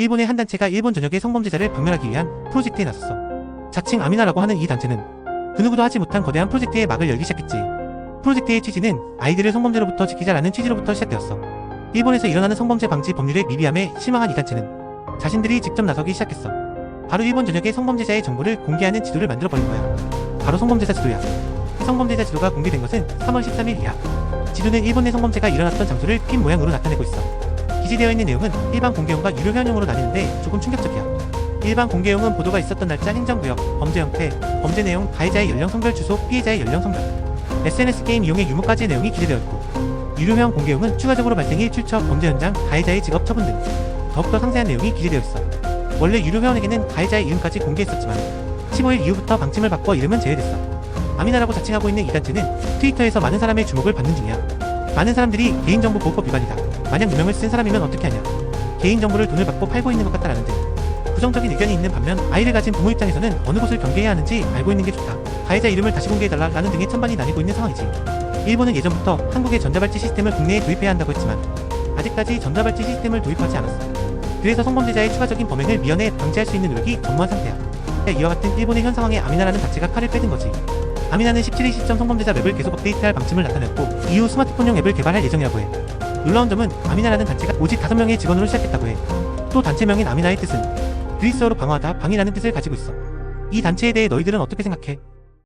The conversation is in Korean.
일본의 한 단체가 일본 전역의 성범죄자를 박멸하기 위한 프로젝트에 나섰어. 자칭 아미나라고 하는 이 단체는 그 누구도 하지 못한 거대한 프로젝트의 막을 열기 시작했지. 프로젝트의 취지는 아이들을 성범죄로부터 지키자라는 취지로부터 시작되었어. 일본에서 일어나는 성범죄 방지 법률의 미비함에 실망한 이 단체는 자신들이 직접 나서기 시작했어. 바로 일본 전역의 성범죄자의 정보를 공개하는 지도를 만들어버린 거야. 바로 성범죄자 지도야. 성범죄자 지도가 공개된 것은 3월 13일 이야. 지도는 일본 내 성범죄가 일어났던 장소를 핀 모양으로 나타내고 있어. 기재되어 있는 내용은 일반 공개용과 유료 회원용으로 나뉘는데 조금 충격적이야. 일반 공개용은 보도가 있었던 날짜 행정구역, 범죄 형태, 범죄 내용, 가해자의 연령 성별 주소, 피해자의 연령 성별, SNS 게임 이용의 유무까지의 내용이 기재되어 있고 유료 회원 공개용은 추가적으로 발생일 출처, 범죄 현장, 가해자의 직업, 처분 등 더욱더 상세한 내용이 기재되어 있어. 원래 유료 회원에게는 가해자의 이름까지 공개했었지만 15일 이후부터 방침을 바꿔 이름은 제외됐어. 아미나라고 자칭하고 있는 이 단체는 트위터에서 많은 사람의 주목을 받는 중이야. 많은 사람들이 개인정보 보호법 위반이다. 만약 누명을 쓴 사람이면 어떻게 하냐. 개인정보를 돈을 받고 팔고 있는 것 같다라는 등 부정적인 의견이 있는 반면 아이를 가진 부모 입장에서는 어느 곳을 경계해야 하는지 알고 있는 게 좋다. 가해자 이름을 다시 공개해달라라는 등의 찬반이 나뉘고 있는 상황이지. 일본은 예전부터 한국의 전자발찌 시스템을 국내에 도입해야 한다고 했지만 아직까지 전자발찌 시스템을 도입하지 않았어. 그래서 성범죄자의 추가적인 범행을 미연에 방지할 수 있는 노력이 전무한 상태야. 이와 같은 일본의 현 상황에 아미나라는 단체가 칼을 빼든 거지. 아미나는 17일 시점 성범죄자 맵을 계속 업데이트할 방침을 나타냈고 이후 스마트폰용 앱을 개발할 예정이라고 해. 놀라운 점은 아미나라는 단체가 오직 5명의 직원으로 시작했다고 해. 또 단체명인 아미나의 뜻은 그리스어로 방어하다, 방이라는 뜻을 가지고 있어. 이 단체에 대해 너희들은 어떻게 생각해?